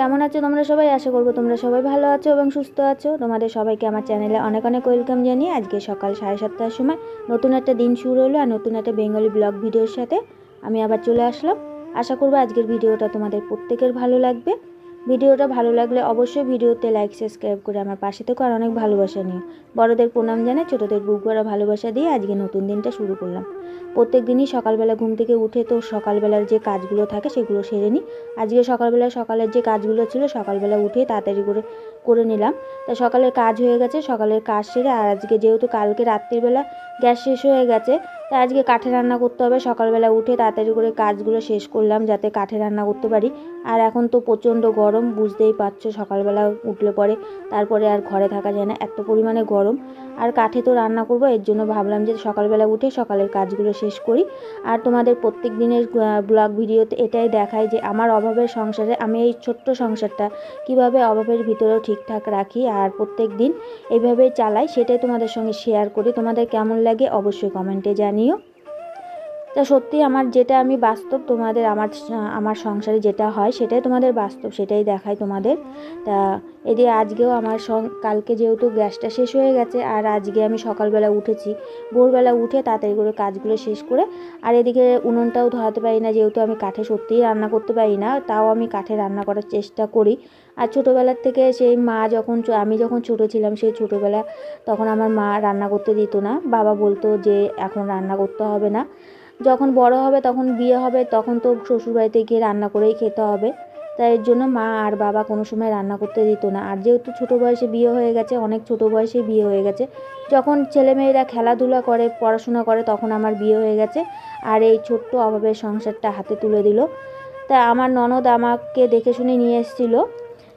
কেমন আছো তোমরা সবাই? আশা করব তোমরা সবাই ভালো আছো এবং সুস্থ আছো। তোমাদের সবাইকে আমার চ্যানেলে অনেক অনেক ওয়েলকাম জানিয়ে আজকে সকাল সাড়ে সাতটার সময় নতুন একটা দিন শুরু হলো আর নতুন একটা বেঙ্গলি ব্লগ ভিডিওর সাথে আমি আবার চলে আসলাম। আশা করব আজকের ভিডিওটা তোমাদের প্রত্যেকের ভালো লাগবে। ভিডিওটা ভালো লাগলে অবশ্যই ভিডিওতে লাইক সাবস্ক্রাইব করে আমার পাশে থেকে আর অনেক ভালোবাসা নিয়ে বড়দের প্রণাম জানাই, ছোটোদের বুক ভরা ভালোবাসা দিয়ে আজকে নতুন দিনটা শুরু করলাম। প্রত্যেক দিনই সকালবেলা ঘুম থেকে উঠে তো সকালবেলার যে কাজগুলো থাকে সেগুলো সেরে নিই। আজকে সকালবেলা সকালের যে কাজগুলো ছিল, সকালবেলা উঠে তাড়াতাড়ি করে করে নিলাম। তা সকালের কাজ হয়ে গেছে, সকালের কাজ সেরে আর আজকে যেহেতু কালকে রাত্রিবেলা গ্যাস শেষ হয়ে গেছে তাই আজকে কাঠে রান্না করতে হবে। সকালবেলা উঠে তাড়াতাড়ি করে কাজগুলো শেষ করলাম যাতে কাঠে রান্না করতে পারি। আর এখন তো প্রচণ্ড গরম, বুঝতেই পারছ সকালবেলা উঠলে পরে, তারপরে আর ঘরে থাকা যায় না, এত পরিমাণে গরম। আর কাঠে তো রান্না করব, এর জন্য ভাবলাম যে সকালবেলা উঠে সকালের কাজগুলো শেষ করি। আর তোমাদের প্রত্যেক দিনের ব্লগ ভিডিওতে এটাই দেখায় যে আমার অভাবের সংসারে আমি এই ছোট্ট সংসারটা কীভাবে অভাবের ভিতরেও ঠিকঠাক রাখি আর প্রত্যেক দিন এভাবে চালাই সেটাই তোমাদের সঙ্গে শেয়ার করি। তোমাদের কেমন লাগে অবশ্যই কমেন্টে জানিও। তা সত্যি আমার যেটা আমি বাস্তব তোমাদের, আমার আমার সংসারে যেটা হয় সেটাই তোমাদের বাস্তব, সেটাই দেখায় তোমাদের। তা এদিকে আজকেও আমার সং, কালকে যেহেতু গ্যাসটা শেষ হয়ে গেছে, আর আজকে আমি সকালবেলা উঠেছি, ভোরবেলা উঠে তাড়াতাড়ি করে কাজগুলো শেষ করে, আর এদিকে উনুনটাও ধরাতে পারি না, যেহেতু আমি কাঠে সত্যিই রান্না করতে পারি না, তাও আমি কাঠে রান্না করার চেষ্টা করি। আর ছোটোবেলার থেকে সেই মা যখন আমি যখন ছোটো ছিলাম, সেই ছোটোবেলা তখন আমার মা রান্না করতে দিত না, বাবা বলতো যে এখন রান্না করতে হবে না। যখন বড় হবে, তখন বিয়ে হবে, তখন তো শ্বশুরবাড়িতে গিয়ে রান্না করেই খেতে হবে। তাই এর জন্য মা আর বাবা কোনো সময় রান্না করতে দিত না। আর যেহেতু ছোটো বয়সে বিয়ে হয়ে গেছে, অনেক ছোটো বয়সে বিয়ে হয়ে গেছে, যখন ছেলেমেয়েরা খেলাধুলা করে, পড়াশোনা করে, তখন আমার বিয়ে হয়ে গেছে। আর এই ছোট্ট অভাবের সংসারটা হাতে তুলে দিল। তা আমার ননদ আমাকে দেখে শুনে নিয়ে এসেছিল।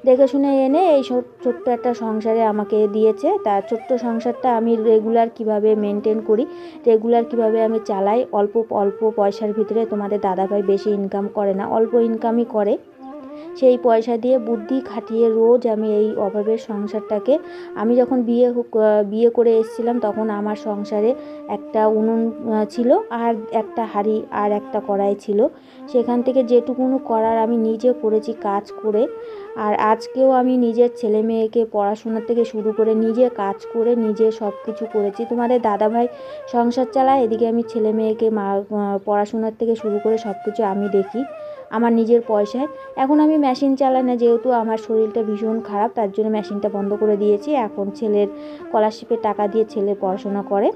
দেখে শুনে এনে এই ছোট্ট একটা সংসারে আমাকে দিয়েছে। তার ছোট্ট সংসারটা আমি রেগুলার কীভাবে মেনটেন করি রেগুলার কীভাবে আমি চালাই, অল্প অল্প পয়সার ভিতরে তোমাদের দাদাভাই বেশি ইনকাম করে না, অল্প ইনকামই করে। সেই পয়সা দিয়ে বুদ্ধি খাটিয়ে রোজ আমি এই অভাবের সংসারটাকে, আমি যখন বিয়ে বিয়ে করে এসেছিলাম তখন আমার সংসারে একটা উনুন ছিল আর একটা হাঁড়ি আর একটা কড়াই ছিল। সেখান থেকে যেটুকুনো করার আমি নিজে করেছি কাজ করে আর আজকেও আমি নিজের ছেলে মেয়েকে পড়াশোনার থেকে শুরু করে নিজে কাজ করে নিজে সব কিছু করেছি। তোমাদের দাদাভাই সংসার চালায়, এদিকে আমি ছেলে মেয়েকে মা পড়াশোনার থেকে শুরু করে সব কিছু আমি দেখি, আমার নিজের পয়সায়। এখন আমি মেশিন চালাই না, যেহেতু আমার শরীরটা ভীষণ খারাপ, তার জন্য মেশিনটা বন্ধ করে দিয়েছি। এখন ছেলের স্কলারশিপের টাকা দিয়ে ছেলে পড়াশোনা করে।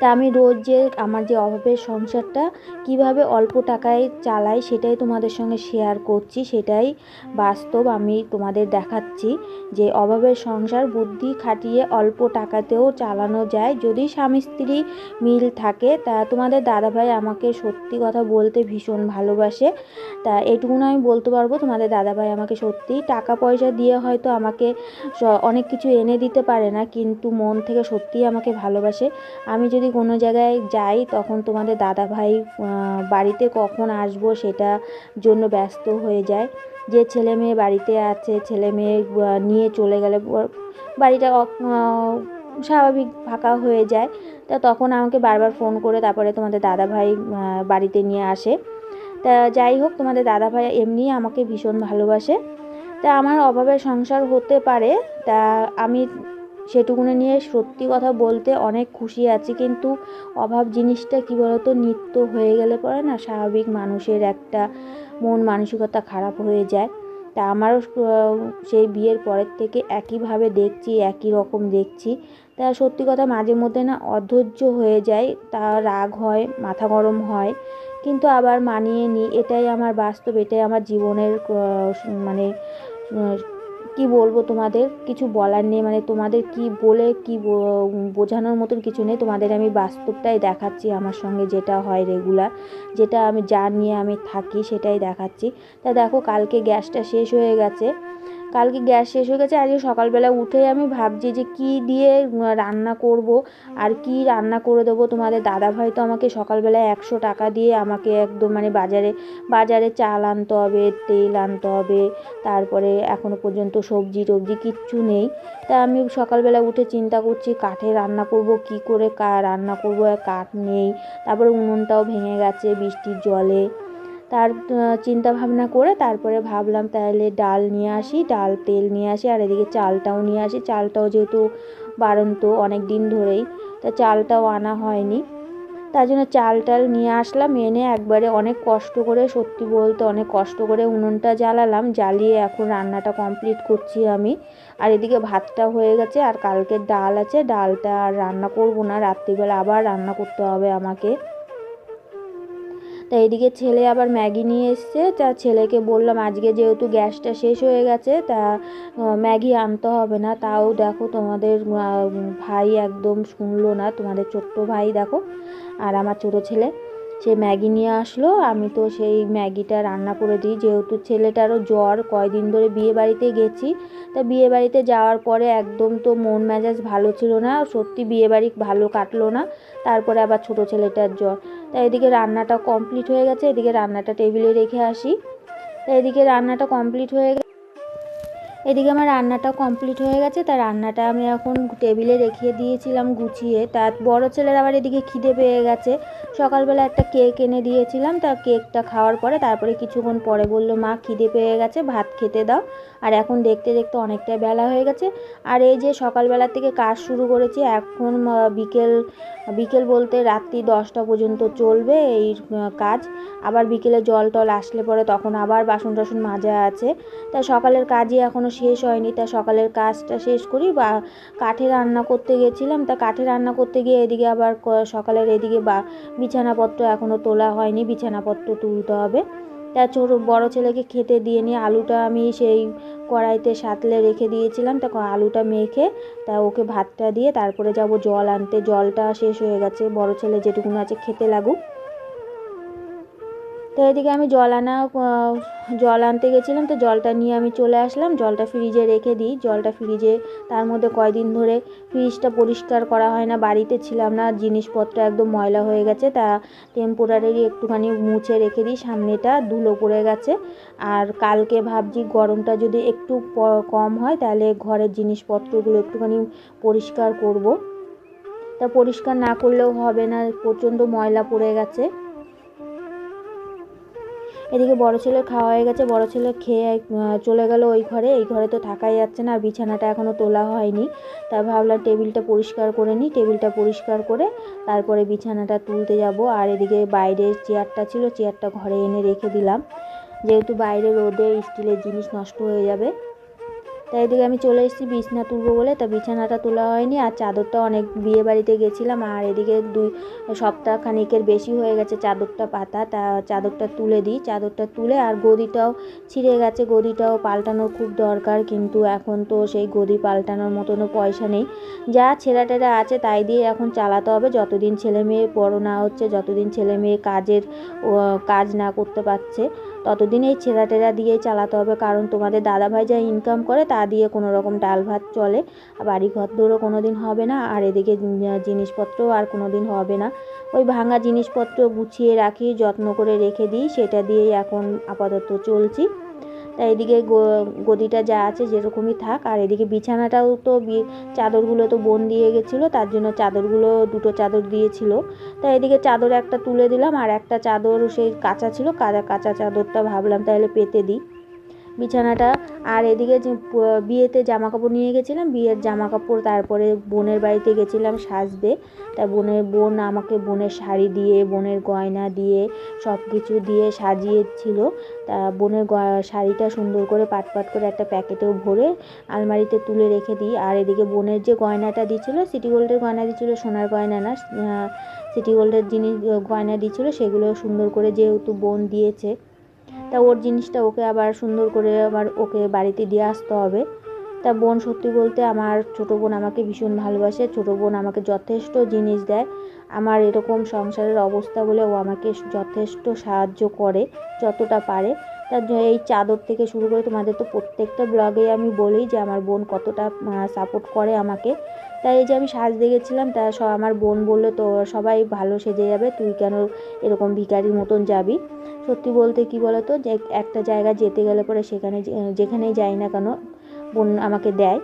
তা আমি রোজ যে আমার যে অভাবের সংসারটা কীভাবে অল্প টাকায় চালাই সেটাই তোমাদের সঙ্গে শেয়ার করছি, সেটাই বাস্তব আমি তোমাদের দেখাচ্ছি যে অভাবের সংসার বুদ্ধি খাটিয়ে অল্প টাকাতেও চালানো যায়। যদি স্বামী স্ত্রী মিল থাকে, তা তোমাদের দাদাভাই আমাকে সত্যি কথা বলতে ভীষণ ভালোবাসে। তা এটুকুন আমি বলতে পারব, তোমাদের দাদাভাই আমাকে সত্যি টাকা পয়সা দিয়ে হয়তো আমাকে অনেক কিছু এনে দিতে পারে না, কিন্তু মন থেকে সত্যিই আমাকে ভালোবাসে। আমি যদি কোনো জায়গায় যাই, তখন তোমাদের দাদা ভাই বাড়িতে কখন আসব সেটা জন্য ব্যস্ত হয়ে যায়। যে ছেলে মেয়ে বাড়িতে আছে, ছেলে মেয়ে নিয়ে চলে গেলে বাড়িটা স্বাভাবিক ফাঁকা হয়ে যায়। তা তখন আমাকে বারবার ফোন করে তারপরে তোমাদের দাদা ভাই বাড়িতে নিয়ে আসে। তা যাই হোক, তোমাদের দাদা ভাই এমনি আমাকে ভীষণ ভালোবাসে। তা আমার অভাবের সংসার হতে পারে, তা আমি সেটুকুনে নিয়ে সত্যি কথা বলতে অনেক খুশি আছি। কিন্তু অভাব জিনিসটা কী বলতো? নিত্য হয়ে গেলে পরে না স্বাভাবিক মানুষের একটা মন মানসিকতা খারাপ হয়ে যায়। তা আমারও সেই বিয়ের পরের থেকে একইভাবে দেখছি, একই রকম দেখছি। তা সত্যি কথা মাঝে মধ্যে না অধৈর্য হয়ে যায়, তা রাগ হয়, মাথা গরম হয়। কিন্তু আবার মানিয়ে নিই, এটাই আমার বাস্তব, এটাই আমার জীবনের মানে কি বলব তোমাদের? কিছু বলার নেই মানে তোমাদের কি বলে, কি বোঝানোর মতন কিছু নেই। তোমাদের আমি বাস্তবটাই দেখাচ্ছি আমার সঙ্গে যেটা হয় রেগুলার যেটা আমি যা নিয়ে আমি থাকি সেটাই দেখাচ্ছি। তা দেখো, কালকে গ্যাসটা শেষ হয়ে গেছে। কালকে গ্যাস শেষ হয়ে গেছে, আজকে সকালবেলা উঠেই আমি ভাবছি যে কি দিয়ে রান্না করব আর কি রান্না করে দেবো। তোমাদের দাদাভাই তো আমাকে সকালবেলা একশো টাকা দিয়ে আমাকে একদম মানে বাজারে বাজারে চাল আনতে হবে, তেল আনতে হবে, তারপরে এখনও পর্যন্ত সবজি টবজি কিচ্ছু নেই। তা আমি সকালবেলা উঠে চিন্তা করছি কাঠে রান্না করব, কি করে কা, রান্না করব কাঠ নেই। তারপরে উনুনটাও ভেঙে গেছে বৃষ্টির জলে। তার চিন্তা ভাবনা করে তারপরে ভাবলাম তাহলে ডাল নিয়ে আসি, ডাল, তেল নিয়ে আসি আর এদিকে চালটাও নিয়ে আসি। চালটাও যেহেতু বাড়ন্ত অনেক দিন ধরেই, তা চালটাও আনা হয়নি। তার জন্য চাল টাল নিয়ে আসলাম, এনে একবারে অনেক কষ্ট করে, সত্যি বলতে অনেক কষ্ট করে উনুনটা জ্বালালাম, জ্বালিয়ে এখন রান্নাটা কমপ্লিট করছি আমি। আর এদিকে ভাতটা হয়ে গেছে আর কালকের ডাল আছে, ডালটা আর রান্না করব না, রাত্রিবেলা আবার রান্না করতে হবে আমাকে। তা এদিকে ছেলে আবার ম্যাগি নিয়ে এসছে। তা ছেলেকে বললাম, আজকে যেহেতু গ্যাসটা শেষ হয়ে গেছে, তা ম্যাগি আনতে হবে না। তাও দেখো তোমাদের ভাই একদম শুনলো না, তোমাদের ছোট্ট ভাই দেখো, আর আমার ছোটো ছেলে। সে ম্যাগি নিয়ে আসলো। আমি তো সেই ম্যাগিটা রান্না করে দিই। যেহেতু ছেলেটারও জ্বর, কয়দিন ধরে বিয়ে বাড়িতে গেছি। তা বিয়ে বাড়িতে যাওয়ার পরে একদম তো মন মেজাজ ভালো ছিল না। সত্যি বিয়ে বাড়ি ভালো কাটলো না। তারপরে আবার ছোটো ছেলেটার জ্বর। তা এদিকে রান্নাটা কমপ্লিট হয়ে গেছে। এদিকে রান্নাটা টেবিলে রেখে আসি। তা এদিকে রান্নাটা কমপ্লিট হয়ে এদিকে আমার রান্নাটা কমপ্লিট হয়ে গেছে। তা রান্নাটা আমি এখন টেবিলে রেখে দিয়েছিলাম গুছিয়ে। তা বড় ছেলের আবার এদিকে খিদে পেয়ে গেছে। সকালবেলা একটা কেক এনে দিয়েছিলাম। তা কেকটা খাওয়ার পরে তারপরে কিছুক্ষণ পরে বলল, মা, খিদে পেয়ে গেছে, ভাত খেতে দাও। আর এখন দেখতে দেখতে অনেকটাই বেলা হয়ে গেছে। আর এই যে সকালবেলা থেকে কাজ শুরু করেছি, এখন বিকেল বিকেল বলতে রাত্রি দশটা পর্যন্ত চলবে এই কাজ। আবার বিকেলে জল টল আসলে পরে তখন আবার বাসন টাসন মাজা আছে। তা সকালের কাজই এখনও শেষ হয়নি, তা সকালের কাজটা শেষ করি। বা, কাঠে রান্না করতে গেছিলাম, তা কাঠে রান্না করতে গিয়ে এদিকে আবার সকালের এদিকে বা, বিছানাপত্র এখনও তোলা হয়নি, বিছানাপত্র তুলতে হবে। তা ছোটো বড়ো ছেলেকে খেতে দিয়ে নিয়ে আলুটা আমি সেই কড়াইতে সাতলে রেখে দিয়েছিলাম। তা আলুটা মেখে তা ওকে ভাতটা দিয়ে তারপরে যাব জল আনতে। জলটা শেষ হয়ে গেছে। বড়ো ছেলে যেটুকুন আছে খেতে লাগুক। তো এদিকে আমি জল আনা জল আনতে গেছিলাম, তো জলটা নিয়ে আমি চলে আসলাম। জলটা ফ্রিজে রেখে দিই। জলটা ফ্রিজে, তার মধ্যে কয়দিন ধরে ফ্রিজটা পরিষ্কার করা হয় না, বাড়িতে ছিলাম না, জিনিসপত্র একদম ময়লা হয়ে গেছে, তা টেম্পোরারি একটুখানি মুছে রেখে দিই, সামনেটা ধুলো পড়ে গেছে। আর কালকে ভাবছি গরমটা যদি একটু কম হয়, তাহলে ঘরের জিনিসপত্রগুলো একটুখানি পরিষ্কার করব। তা পরিষ্কার না করলেও হবে না, প্রচণ্ড ময়লা পড়ে গেছে। এদিকে বড় ছেলে খাওয়া হয়ে গেছে, বড় ছেলে খেয়ে চলে গেল ওই ঘরে। এই ঘরে তো থাকাই যাচ্ছে না আর বিছানাটা এখনও তোলা হয়নি। তা ভাবলাম টেবিলটা পরিষ্কার করে নিই, টেবিলটা পরিষ্কার করে তারপরে বিছানাটা তুলতে যাব। আর এদিকে বাইরের চেয়ারটা ছিল, চেয়ারটা ঘরে এনে রেখে দিলাম। যেহেতু বাইরে রোদে স্টিলের জিনিস নষ্ট হয়ে যাবে তাই এদিকে আমি চলে এসেছি বিছনা তুলবো বলে। তা বিছানাটা তোলা হয়নি আর চাদরটা অনেক বিয়ে বাড়িতে গেছিলাম আর এদিকে দুই সপ্তাহ খানিকের বেশি হয়ে গেছে চাদরটা পাতা। তা চাদরটা তুলে দিই। চাদরটা তুলে আর গদিটাও ছিঁড়ে গেছে। গদিটাও পাল্টানোর খুব দরকার কিন্তু এখন তো সেই গদি পাল্টানোর মতনও পয়সা নেই। যা ছেঁড়া টেরা আছে তাই দিয়ে এখন চালাতে হবে। যতদিন ছেলে মেয়ে বড়ো না হচ্ছে, যতদিন ছেলে মেয়ে কাজের কাজ না করতে পারছে ততদিন এই ছেঁড়া টেরা দিয়েই চালাতে হবে। কারণ তোমাদের দাদাভাই যা ইনকাম করে, তা দিয়ে কোনো রকম ডাল ভাত চলে। বাড়ি ঘর দৌড়ও কোনো দিন হবে না, আর এদিকে জিন- জিনিসপত্রও আর কোনো দিন হবে না। ওই ভাঙা জিনিসপত্র গুছিয়ে রাখি, যত্ন করে রেখে দিই, সেটা দিয়েই এখন আপাতত চলছি। তাই এদিকে গদিটা যা আছে যেরকমই থাক, আর এদিকে বিছানাটাও তো চাদরগুলো তো বোন দিয়ে গেছিল, তার জন্য চাদরগুলো, দুটো চাদর দিয়েছিল। তাই এদিকে চাদর একটা তুলে দিলাম, আর একটা চাদর সেই কাঁচা ছিল, কাঁচা কাঁচা চাদরটা ভাবলাম তাহলে পেতে দিই। বিছানাটা আর এদিকে বিয়েতে জামা কাপড় নিয়ে গেছিলাম, বিয়ের জামা কাপড় তারপরে বোনের বাড়িতে গেছিলাম সাজতে। তা বোনের বোন আমাকে বোনের শাড়ি দিয়ে, বোনের গয়না দিয়ে সব কিছু দিয়ে সাজিয়েছিল। তা বোনের শাড়িটা সুন্দর করে পাট পাট করে একটা প্যাকেটেও ভরে আলমারিতে তুলে রেখে দিই। আর এদিকে বোনের যে গয়নাটা দিয়েছিল সিটি গোল্ডের গয়না দিয়েছিল সোনার গয়না না সিটি গোল্ডের জিনিস, গয়না দিয়েছিল সেগুলো সুন্দর করে যেহেতু বোন দিয়েছে। তা ওর জিনিসটা ওকে আবার সুন্দর করে আবার ওকে বাড়িতে দিয়ে আসতে হবে। তা বোন সত্যি বলতে আমার ছোটো বোন আমাকে ভীষণ ভালোবাসে, ছোটো বোন আমাকে যথেষ্ট জিনিস দেয়। আমার এরকম সংসারের অবস্থা বলে ও আমাকে যথেষ্ট সাহায্য করে, যতটা পারে। তার এই চাদর থেকে শুরু করে তোমাদের তো প্রত্যেকটা ব্লগে আমি বলি যে আমার বোন কতটা সাপোর্ট করে আমাকে। তাই এই যে আমি সাজতে গেছিলাম, তা সব আমার বোন বলল, তো সবাই ভালো সেজে যাবে, তুই কেন এরকম ভিকারির মতন যাবি? সত্যি বলতে কি বলতো, যে একটা জায়গা যেতে গেলে পরে সেখানে যেখানেই যাই না কেন, বোন আমাকে দেয়।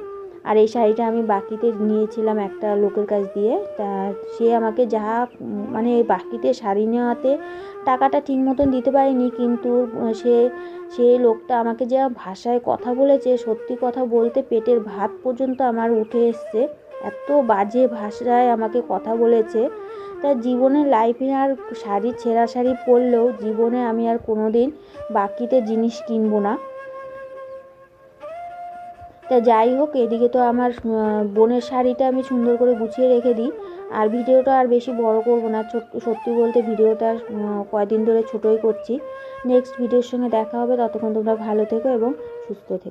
আর এই শাড়িটা আমি বাকিতে নিয়েছিলাম একটা লোকের কাছ দিয়ে। তা সে আমাকে যা মানে বাকিতে শাড়ি নেওয়াতে টাকাটা ঠিক মতন দিতে পারিনি, কিন্তু সে সেই লোকটা আমাকে যা ভাষায় কথা বলেছে, সত্যি কথা বলতে পেটের ভাত পর্যন্ত আমার উঠে এসছে। এত বাজে ভাষায় আমাকে কথা বলেছে। তা জীবনে লাইফে আর শাড়ি, ছেঁড়া শাড়ি পরলেও জীবনে আমি আর কোনো দিন বাকিতে জিনিস কিনবো না। তা যাই হোক, এদিকে তো আমার বোনের শাড়িটা আমি সুন্দর করে গুছিয়ে রেখে দিই। আর ভিডিওটা আর বেশি বড় করব না সত্যি বলতে ভিডিওটা কয়দিন ধরে ছোটোই করছি। নেক্সট ভিডিওর সঙ্গে দেখা হবে, ততক্ষণ তোমরা ভালো থেকো এবং সুস্থ থেকো।